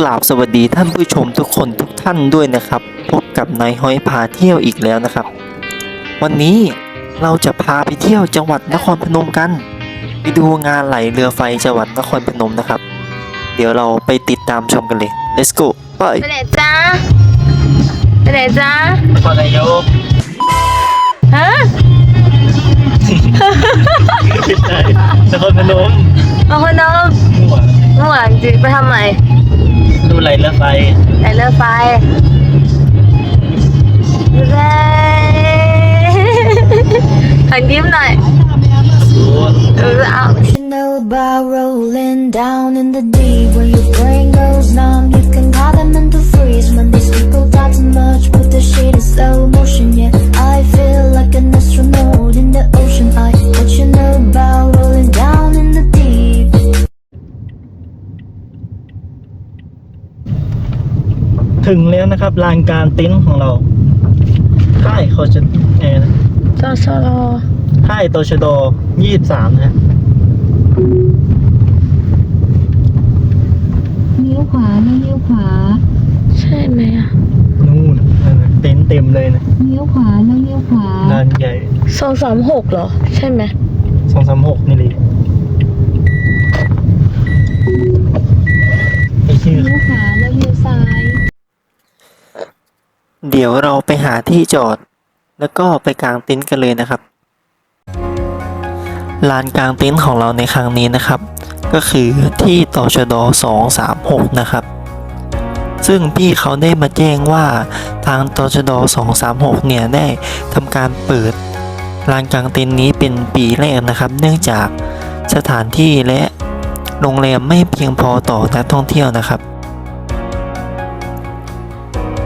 กราบสวัสดีท่านผู้ชมทุกคนทุกท่านด้วยนะครับ พบกับนายห้อยพาเที่ยวอีกแล้วนะครับ วันนี้เราจะพาไปเที่ยวจังหวัดนครพนมกัน ไปดูงานไหลเรือไฟจังหวัดนครพนมนะครับ เดี๋ยวเราไปติดตามชมกันเลย let's go ไปไปไหนจ้าไปไหนจ้านครนายกฮะนครพนมมาคนน้องเมื่อวานจริงไปทำไม ดูไหลเรือไฟไหนเลือไฟเย้หันยิ้มหน่อยเออเอา You know about rolling down in the deep When your brain goes numb You can call them into freeze When these people talk too much Put the shit in slow motion Yeah, I feel ถึงแล้วนะครับลานกลารเต็นท์ของเราค่ายเขาจะไงนะจอชอรอค่ายตชดยี่สิบสามนะฮะเลี้ยวขวาแล้วเลี้ยวขวา ใช่ไหมอะนู่นนั่นน่ะเต็นท์เต็มเลยนะเลี้ยวขวาแล้วเลี้ยวขวาลานใหญ่สองสามหกเหรอ ใช่ไหมสองสามหกนี่เลยไอชื่อเลี้ยวขวาแล้วเลี้ยวซ้าย เดี๋ยวเราไปหาที่จอด แล้วก็ไปกางเต็นท์กันเลยนะครับลานกางเต็นท์ของเราในครั้งนี้นะครับ ก็คือที่ตชด236 นะครับ ซึ่งพี่เขาได้มาแจ้งว่าทางตชด236 เนี่ยได้ทำการเปิดลานกางเต็นท์นี้เป็นปีแรกนะครับ เนื่องจากสถานที่และโรงแรมไม่เพียงพอต่อนักท่องเที่ยวนะครับ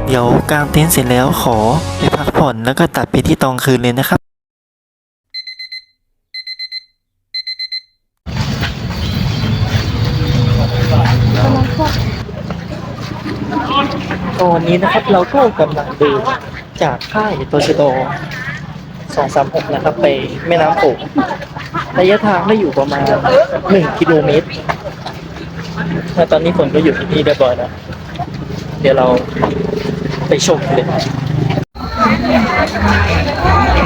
เดี๋ยวกางเต็นท์เสร็จแล้วขอไปพักผ่อนแล้วก็ตัดไปที่ตอนคืนเลยนะครับ ตอนนี้นะครับเราก็กำลังเดินจากค่ายโตชโด236นะครับ ไปแม่น้ำโขงระยะทางได้อยู่ประมาณ1กิโลเมตรและตอนนี้ฝนก็อยู่ที่นี่เรียบร้อยแล้ว เดี๋ยวเรา ไปชมเลย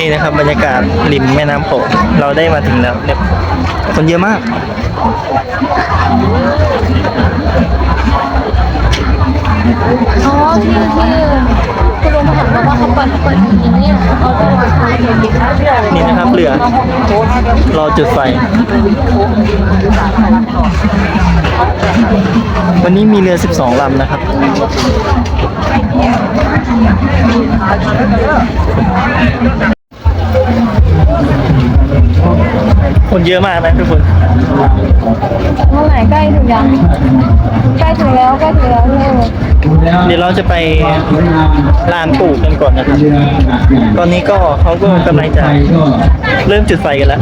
นี่นะครับบรรยากาศริมแม่น้ำโขงเราได้มาถึงแล้วเนี่ยคนเยอะมาก อ๋อที่ที่ คุณลุงมาถามว่าเขาเปิดเปิดอย่างนี้เอาตัวมาทำอย่างนี้นี่นะครับเรือ รอจุดไฟ วันนี้มีเรือ 12 ลำนะครับ คนเยอะมากนะทุกคน ยังใกล้ถึงแล้วใกล้ถึงแล้วเลยเดี๋ยวเราจะไปลานปู่กันก่อนนะครับ ตอนนี้ก็เขาก็กำลังจะเริ่มจุดไฟกันแล้ว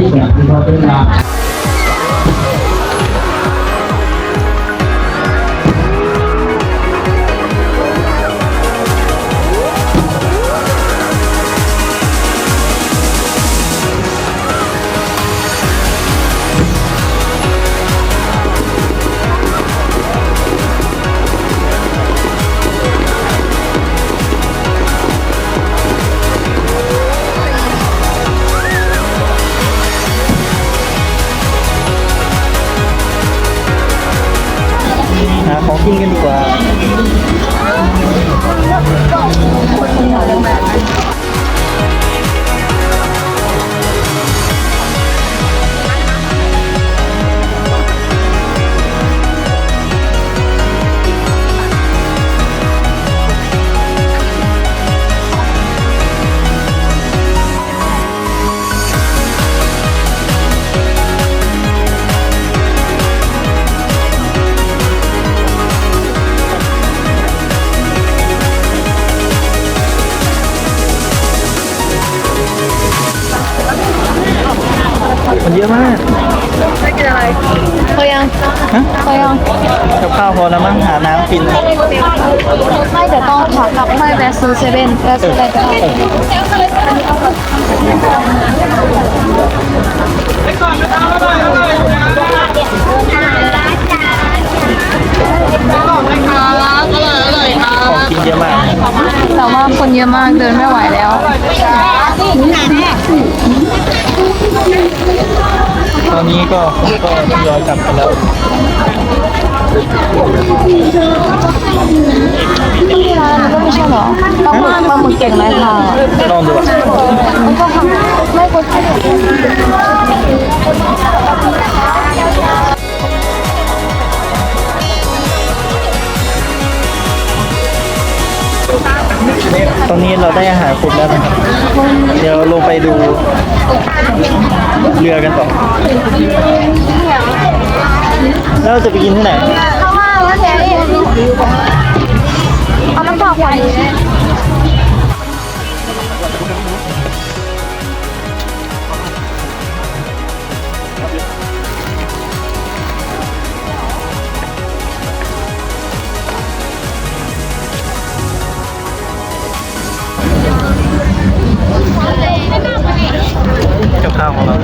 งหาน้ำกินไม่เดี๋ยวต้องขากลับให้แวะซื้อเซเว่นแวะซื้ออะไรก็ได้ของกินเยอะมากแต่ว่าคนเยอะมากเดินไม่ไหวแล้วตอนนี้ก็ผมก็ทยอยกลับไปแล้วที่ร้าน ก็ไม่ใช่หรอปลาหมึกปลาหมึกเก่งไหมคะลองดูอะมันก็ทำไม่กดที่ตอนนี้เราได้อาหารครบแล้วนะครับ เดี๋ยวลงไปดูเรือกันต่อ แล้วเราจะไปกินที่ไหนเข้ามาแล้วแกนี่เอาน้ำเปล่าขวดนี้กับข้าวของเรา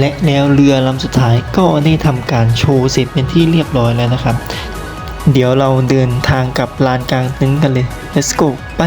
และแล้วเรือลำสุดท้ายก็ได้ทำการโชว์เสร็จเป็นที่เรียบร้อยแล้วนะครับ เดี๋ยวเราเดินทางกลับลานกลางเต็นท์กันเลย let's go ไป